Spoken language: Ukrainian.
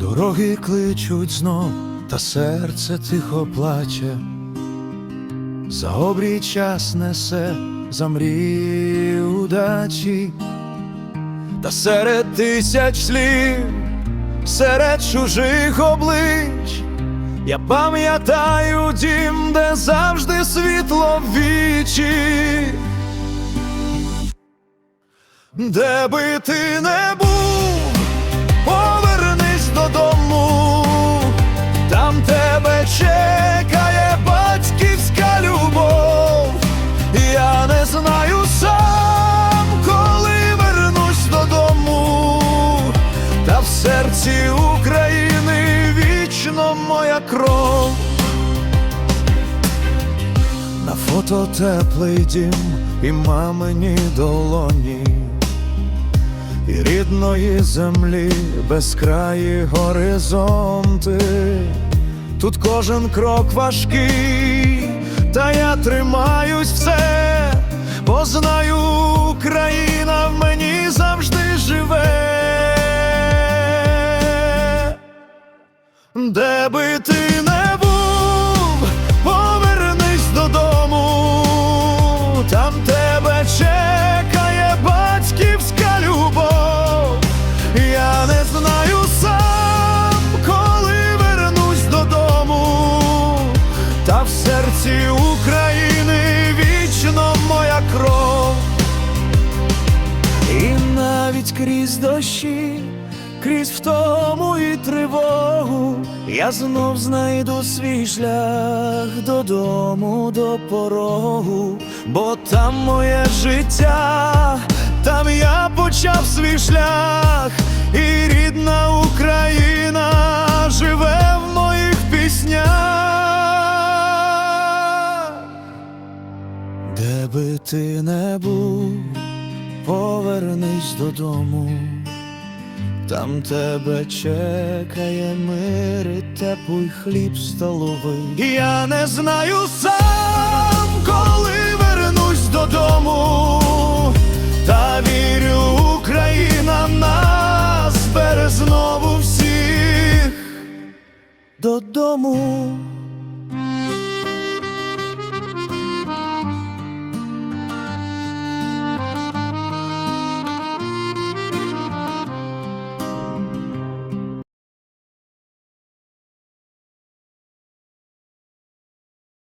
Дороги кличуть знов, та серце тихо плаче. За обрій час несе за мрії удачі, та серед тисяч слів, серед чужих облич, я пам'ятаю дім, де завжди світло вічі. Де би ти не був, серці України вічно моя кров. На фото теплий дім і мамині долоні, і рідної землі безкраї горизонти. Тут кожен крок важкий, та я тримаюсь все, Де би ти не був, повернись додому, там тебе чекає батьківська любов. Я не знаю сам, коли вернусь додому, та в серці України вічно моя кров. І навіть крізь дощі, крізь втому і тривогу, я знов знайду свій шлях додому до порогу, бо там моє життя, там я почав свій шлях, і рідна Україна живе в моїх піснях. Де би ти не був, повернись додому, там тебе чекає мир і теплий хліб столовий. Я не знаю сам, коли вернусь додому, та вірю, Україна нас бере знову всіх додому.